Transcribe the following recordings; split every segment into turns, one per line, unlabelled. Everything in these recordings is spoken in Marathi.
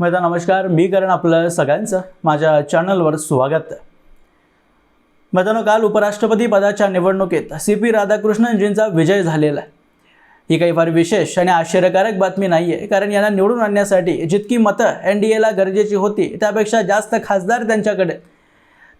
मैदा नमस्कार मी करण आपलं सगळ्यांचं माझ्या चॅनलवर स्वागत. मैदानं काल उपराष्ट्रपती पदाच्या निवडणुकीत सी पी राधाकृष्णनजींचा विजय झालेला आहे. ही काही फार विशेष आणि आश्चर्यकारक बातमी नाही आहे कारण यांना निवडून आणण्यासाठी जितकी मतं एन डी एला गरजेची होती त्यापेक्षा जास्त खासदार त्यांच्याकडे.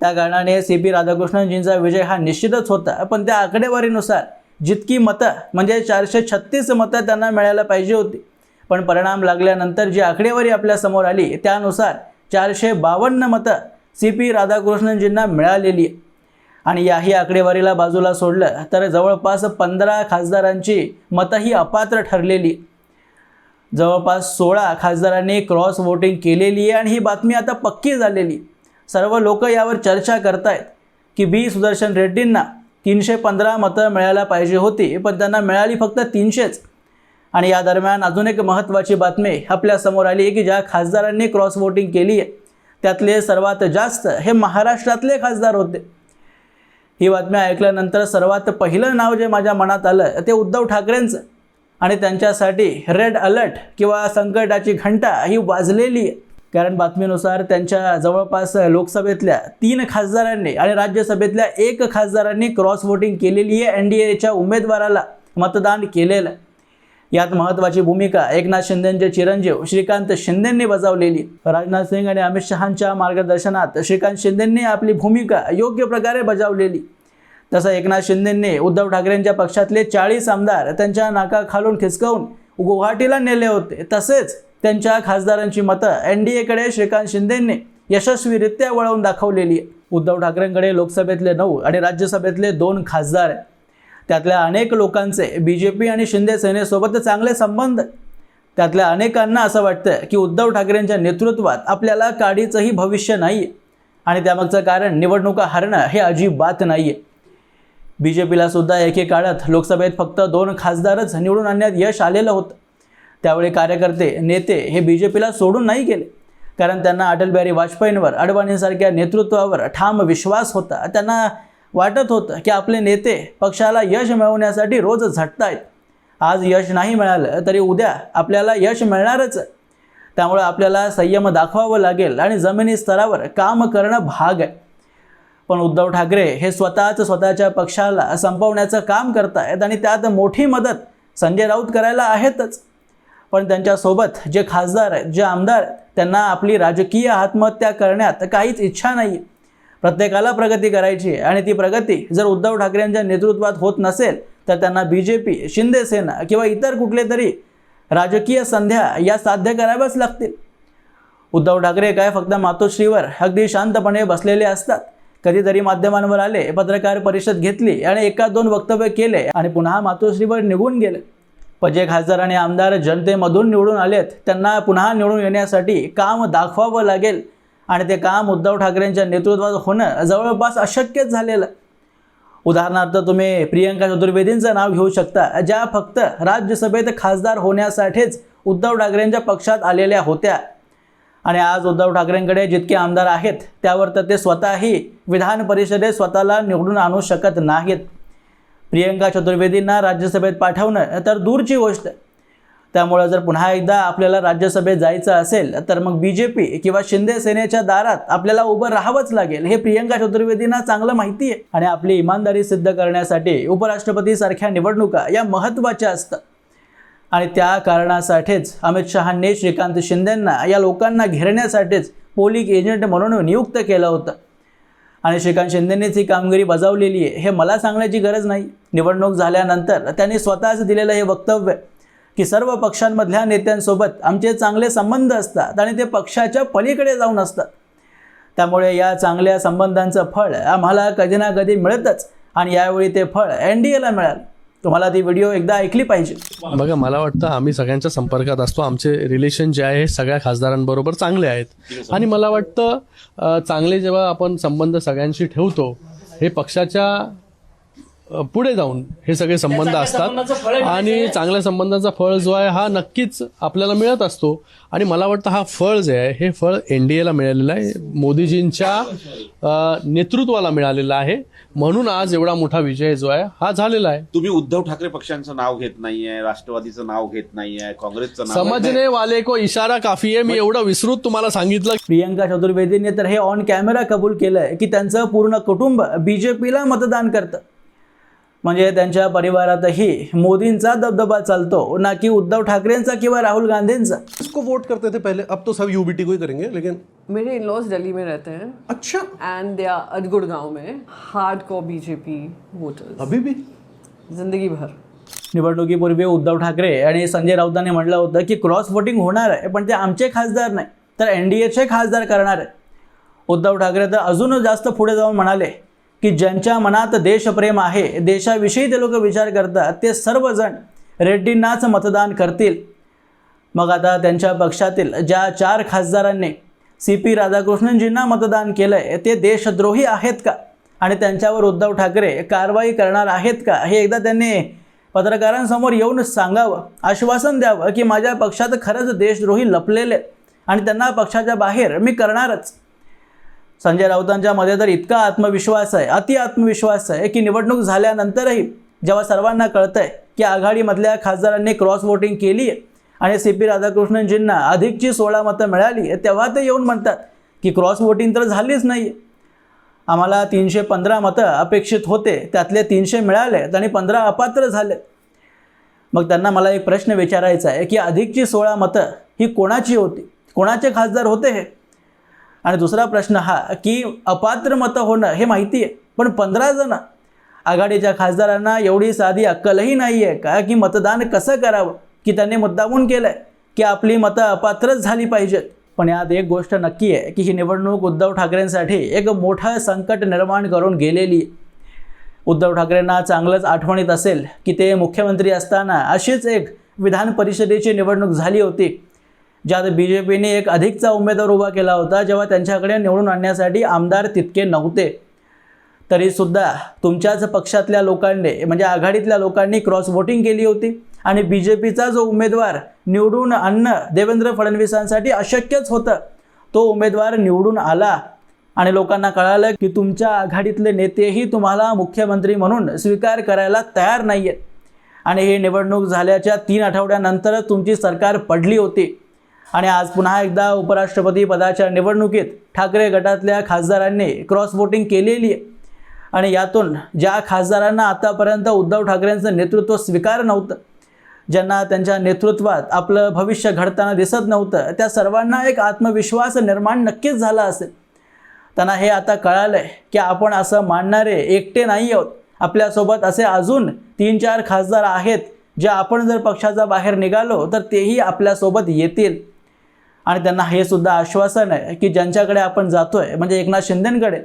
त्या कारणाने सी पी राधाकृष्णनजींचा विजय हा निश्चितच होता पण त्या आकडेवारीनुसार जितकी मतं म्हणजे चारशे छत्तीस मतं त्यांना मिळायला पाहिजे होती. पण परिणाम लागल्यानंतर जी आकडेवारी आपल्यासमोर आली त्यानुसार चारशे बावन्न मतं सी पी राधाकृष्णनजींना मिळालेली आहे. आणि याही आकडेवारीला बाजूला सोडलं तर जवळपास पंधरा खासदारांची मतं ही अपात्र ठरलेली जवळपास सोळा खासदारांनी क्रॉस वोटिंग केलेली आहे आणि ही बातमी आता पक्की झालेली सर्व लोक यावर चर्चा करतायत की बी सुदर्शन रेड्डींना तीनशे पंधरा मतं मिळायला पाहिजे होती पण त्यांना मिळाली फक्त तीनशेच. आणि या दरम्यान अजून एक महत्त्वाची बातमी आपल्यासमोर आली आहे की ज्या खासदारांनी क्रॉस वोटिंग केली आहे त्यातले सर्वात जास्त हे महाराष्ट्रातले खासदार होते. ही बातमी ऐकल्यानंतर सर्वात पहिलं नाव जे माझ्या मनात आलं ते उद्धव ठाकरेंचं. आणि त्यांच्यासाठी रेड अलर्ट किंवा संकटाची घंटा ही वाजलेली आहे. कारण बातमीनुसार त्यांच्या जवळपास लोकसभेतल्या तीन खासदारांनी आणि राज्यसभेतल्या एक खासदारांनी क्रॉस वोटिंग केलेली आहे एन डी एच्या उमेदवाराला मतदान केलेलं यात महत्त्वाची भूमिका एकनाथ शिंदेचे चिरंजीव श्रीकांत शिंदेंनी बजावलेली. राजनाथ सिंग आणि अमित शहांच्या मार्गदर्शनात श्रीकांत शिंदेंनी आपली भूमिका योग्य प्रकारे बजावलेली. तसं एकनाथ शिंदेंनी उद्धव ठाकरेंच्या पक्षातले चाळीस आमदार त्यांच्या नाकाखालून खिसकावून गुवाहाटीला नेले होते. तसेच त्यांच्या खासदारांची मतं एन डी एकडे श्रीकांत शिंदेंनी यशस्वीरित्या वळवून दाखवलेली. उद्धव ठाकरेंकडे लोकसभेतले नऊ आणि राज्यसभेतले दोन खासदार त्यातल्या अनेक लोकांचे बी जे पी आणि शिंदे सेनेसोबत चांगले संबंध. त्यातल्या अनेकांना असं वाटतं की उद्धव ठाकरेंच्या नेतृत्वात आपल्याला काडीचंही भविष्य नाही आहे आणि त्यामागचं कारण निवडणुका हरणं हे अजिबात नाही आहे बी जे पीला सुद्धा एके काळात लोकसभेत फक्त दोन खासदारच निवडून आणण्यात यश आलेलं होतं. त्यावेळी कार्यकर्ते नेते हे बी जे पीला सोडून नाही गेले. कारण त्यांना अटल बिहारी वाजपेयींवर अडवाणींसारख्या नेतृत्वावर ठाम विश्वास होता. त्यांना वाटत होतं की आपले नेते पक्षाला यश मिळवण्यासाठी रोज झटतायत. आज यश नाही मिळालं तरी उद्या आपल्याला यश मिळणारच त्यामुळे आपल्याला संयम दाखवावं लागेल आणि जमिनी स्तरावर काम करणं भाग आहे. पण उद्धव ठाकरे हे स्वतःच स्वतःच्या पक्षाला संपवण्याचं काम करतायत आणि त्यात मोठी मदत संजय राऊत करायला आहेतच. पण त्यांच्यासोबत जे खासदार आहेत जे आमदार आहेत त्यांना आपली राजकीय आत्महत्या करण्यात काहीच इच्छा नाही प्रत्येकाला प्रगती करायची आहे. आणि ती प्रगती जर उद्धव ठाकरेंच्या नेतृत्वात होत नसेल तर त्यांना बी जे पी शिंदेसेना किंवा इतर कुठले तरी राजकीय संध्या या साध्य कराव्याच लागतील. उद्धव ठाकरे काय फक्त मातोश्रीवर अगदी शांतपणे बसलेले असतात. कधीतरी माध्यमांवर आले पत्रकार परिषद घेतली आणि एका दोन वक्तव्य केले आणि पुन्हा मातोश्रीवर निघून गेले. पजे खासदार आणि आमदार जनतेमधून निवडून आलेत त्यांना पुन्हा निवडून येण्यासाठी काम दाखवावं लागेल आणि ते काम उद्धव ठाकरेंच्या नेतृत्वात होणं जवळपास अशक्यच झालेलं. उदाहरणार्थ तुम्ही प्रियंका चतुर्वेदींचं नाव घेऊ शकता ज्या फक्त राज्यसभेत खासदार होण्यासाठीच उद्धव ठाकरेंच्या पक्षात आलेल्या होत्या. आणि आज उद्धव ठाकरेंकडे जितके आमदार आहेत त्यावर तर ते स्वतःही विधान परिषदेत स्वतःला निवडून आणू शकत नाहीत. प्रियंका चतुर्वेदींना राज्यसभेत पाठवणं तर दूरची गोष्ट. त्यामुळं जर पुन्हा एकदा आपल्याला राज्यसभेत जायचं असेल तर मग बी जे पी किंवा शिंदे सेनेच्या दारात आपल्याला उभं राहावंच लागेल. हे प्रियंका चतुर्वेदींना चांगलं माहिती आहे. आणि आपली इमानदारी सिद्ध करण्यासाठी उपराष्ट्रपतीसारख्या निवडणुका या महत्त्वाच्या असतात. आणि त्या कारणासाठीच अमित शहांनी श्रीकांत शिंदेंना या लोकांना घेरण्यासाठीच पोलिंग एजंट म्हणून नियुक्त केलं होतं. आणि श्रीकांत शिंदेंनीच ही कामगिरी बजावलेली आहे. हे मला सांगण्याची गरज नाही. निवडणूक झाल्यानंतर त्यांनी स्वतःच दिलेलं हे वक्तव्य की सर्व पक्षांमधल्या नेत्यांसोबत आमचे चांगले संबंध असतात आणि ते पक्षाच्या पलीकडे जाऊन असतात. त्यामुळे या चांगल्या संबंधांचं फळ आम्हाला कधी ना कधी मिळतच आणि यावेळी ते फळ एन डी एला मिळालं. तुम्हाला ती व्हिडिओ एकदा ऐकली पाहिजे.
बघा मला वाटतं आम्ही सगळ्यांच्या संपर्कात असतो. आमचे रिलेशन जे आहे सगळ्या खासदारांबरोबर चांगले आहेत. आणि मला वाटतं चांगले जेव्हा आपण संबंध सगळ्यांशी ठेवतो हे पक्षाच्या पुढे जाऊन हे सगळे संबंध असतात. आणि चांगल्या संबंधाचा फळ जो आहे हा नक्कीच आपल्याला मिळत असतो. आणि मला वाटतं हा फळ जे आहे हे फळ एन डी एला मिळालेलं आहे. मोदीजींच्या नेतृत्वाला मिळालेलं आहे. म्हणून आज एवढा मोठा विजय जो आहे हा झालेला आहे.
तुम्ही उद्धव ठाकरे पक्षांचं नाव घेत नाहीये राष्ट्रवादीचं नाव घेत नाहीये काँग्रेसचं
समजने वाले को इशारा काफी आहे. मी एवढं विस्तृत तुम्हाला सांगितलं.
प्रियंका चतुर्वेदीने तर हे ऑन कॅमेरा कबूल केलंय की त्यांचं पूर्ण कुटुंब बीजेपीला मतदान करतं. म्हणजे त्यांच्या परिवारातही मोदींचा दबदबा चालतो. ना की उद्धव ठाकरेंचा किंवा राहुल गांधींचा?
किसको वोट करते थे पहले? अब तो सब यूबीटी को ही करेंगे लेकिन
मेरे इन लॉज दिल्ली में रहते हैं।
अच्छा।
एंड दे आर गुड़गांव में हार्ड कोर बीजेपी वोटर्स
अभी भी?
जिंदगी भर।
निवडणुकीपूर्वी उद्धव ठाकरे आणि संजय राऊतांनी म्हटलं होतं की क्रॉस वोटिंग होणार आहे पण ते आमचे खासदार नाही तर एन डी एचे खासदार करणार आहे. उद्धव ठाकरे तर अजून जास्त पुढे जाऊन म्हणाले की ज्यांच्या मनात देशप्रेम आहे देशाविषयी ते लोक विचार करतात ते सर्वजण रेड्डींनाच मतदान करतील. मग आता त्यांच्या पक्षातील ज्या चार खासदारांनी सी पी राधाकृष्णनजींना मतदान केलं आहे ते देशद्रोही आहेत का? आणि त्यांच्यावर उद्धव ठाकरे कारवाई करणार आहेत का? हे एकदा त्यांनी पत्रकारांसमोर येऊन सांगावं आश्वासन द्यावं की माझ्या पक्षात खरंच देशद्रोही लपलेले आणि त्यांना पक्षाच्या बाहेर मी करणारच. संजय राऊतांच्या मध्ये तर इतका आत्मविश्वास आहे अति आत्मविश्वास आहे की निवडणूक झाल्यानंतरही जेव्हा सर्वांना कळतंय की आघाडीमधल्या खासदारांनी क्रॉस वोटिंग केली आहे आणि सी पी राधाकृष्णनजींना अधिकची सोळा मतं मिळाली तेव्हा ते येऊन म्हणतात की क्रॉस वोटिंग तर झालीच नाही आम्हाला तीनशे पंधरा मतं अपेक्षित होते त्यातले तीनशे मिळालेत आणि पंधरा अपात्र झाले मग त्यांना मला एक प्रश्न विचारायचा आहे की अधिकची सोळा मतं ही कोणाची होती? कोणाचे खासदार होते हे? आणि दुसरा प्रश्न हा की अपात्र मतं होणं हे माहिती आहे पण पंधरा जण आघाडीच्या खासदारांना एवढी साधी अक्कलही नाही आहे का की मतदान कसं करावं की त्यांनी मुद्दामून केलं आहे की आपली मतं अपात्रच झाली पाहिजेत. पण यात एक गोष्ट नक्की आहे की ही निवडणूक उद्धव ठाकरेंसाठी एक मोठं संकट निर्माण करून गेलेली उद्धव ठाकरेंना चांगलंच आठवणीत असेल की ते मुख्यमंत्री असताना अशीच एक विधान परिषदेची निवडणूक झाली होती. ज्यात बी जे पीने एक अधिकचा उमेदवार उभा केला होता जेव्हा त्यांच्याकडे निवडून आणण्यासाठी आमदार तितके नव्हते. तरीसुद्धा तुमच्याच पक्षातल्या लोकांनी म्हणजे आघाडीतल्या लोकांनी क्रॉस वोटिंग केली होती आणि बी जे पीचा जो उमेदवार निवडून आणणं देवेंद्र फडणवीसांसाठी अशक्यच होतं तो उमेदवार निवडून आला. आणि लोकांना कळालं की तुमच्या आघाडीतले नेतेही तुम्हाला मुख्यमंत्री म्हणून स्वीकार करायला तयार नाही आहेत आणि ही निवडणूक झाल्याच्या तीन आठवड्यानंतर तुमची सरकार पडली होती. आणि आज पुन्हा एकदा उपराष्ट्रपती पदाच्या निवडणुकीत ठाकरे गटातल्या खासदारांनी क्रॉस वोटिंग केलेली आहे. आणि यातून ज्या खासदारांना आतापर्यंत उद्धव ठाकरेंचं नेतृत्व स्वीकार नव्हतं ज्यांना त्यांच्या नेतृत्वात आपलं भविष्य घडताना दिसत नव्हतं त्या सर्वांना एक आत्मविश्वास निर्माण नक्कीच झाला असेल. त्यांना हे आता कळालं आहे की आपण असं मानणारे एकटे नाही आहोत. आपल्यासोबत असे अजून तीन चार खासदार आहेत जे आपण जर पक्षाचा बाहेर निघालो तर तेही आपल्यासोबत येतील. आणि त्यांना हे सुद्धा आश्वासन आहे की ज्यांच्याकडे आपण जातोय म्हणजे एकनाथ शिंदेंकडे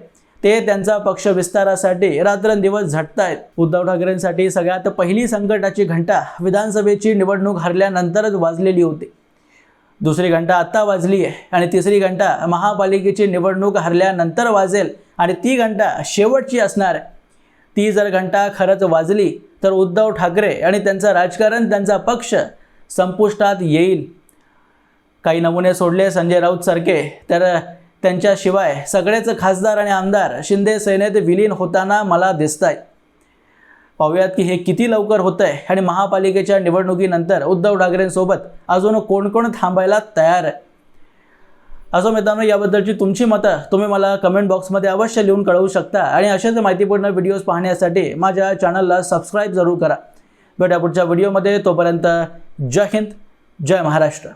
ते त्यांचा पक्ष विस्तारासाठी रात्रंदिवस झटतायत. उद्धव ठाकरेंसाठी सगळ्यात पहिली संकटाची घंटा विधानसभेची निवडणूक हरल्यानंतरच वाजलेली होती. दुसरी घंटा आत्ता वाजली आहे आणि तिसरी घंटा महापालिकेची निवडणूक हरल्यानंतर वाजेल आणि ती घंटा शेवटची असणार आहे. ती जर घंटा खरंच वाजली तर उद्धव ठाकरे आणि त्यांचं राजकारण त्यांचा पक्ष संपुष्टात येईल. काही नमुने सोडले संजय राऊत सारखे तर त्यांच्याशिवाय सगळेच खासदार आणि आमदार शिंदे सेनेत विलीन होताना मला दिसत आहे पाहूयात की हे किती लवकर होतं आहे आणि महापालिकेच्या निवडणुकीनंतर उद्धव ठाकरेंसोबत अजून कोण कोण थांबायला तयार? आहे असो मित्रांनो याबद्दलची तुमची मतं तुम्ही मला कमेंट बॉक्समध्ये अवश्य लिहून कळवू शकता आणि अशाच माहितीपूर्ण व्हिडिओज पाहण्यासाठी माझ्या चॅनलला सबस्क्राईब जरूर करा. भेटा पुढच्या व्हिडिओमध्ये तोपर्यंत जय हिंद जय महाराष्ट्र.